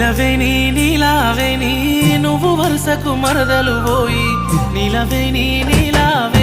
నిలవేని నీలావేని నువ్వు వరుసకు మరదలు పోయి నిలవేని నీలావే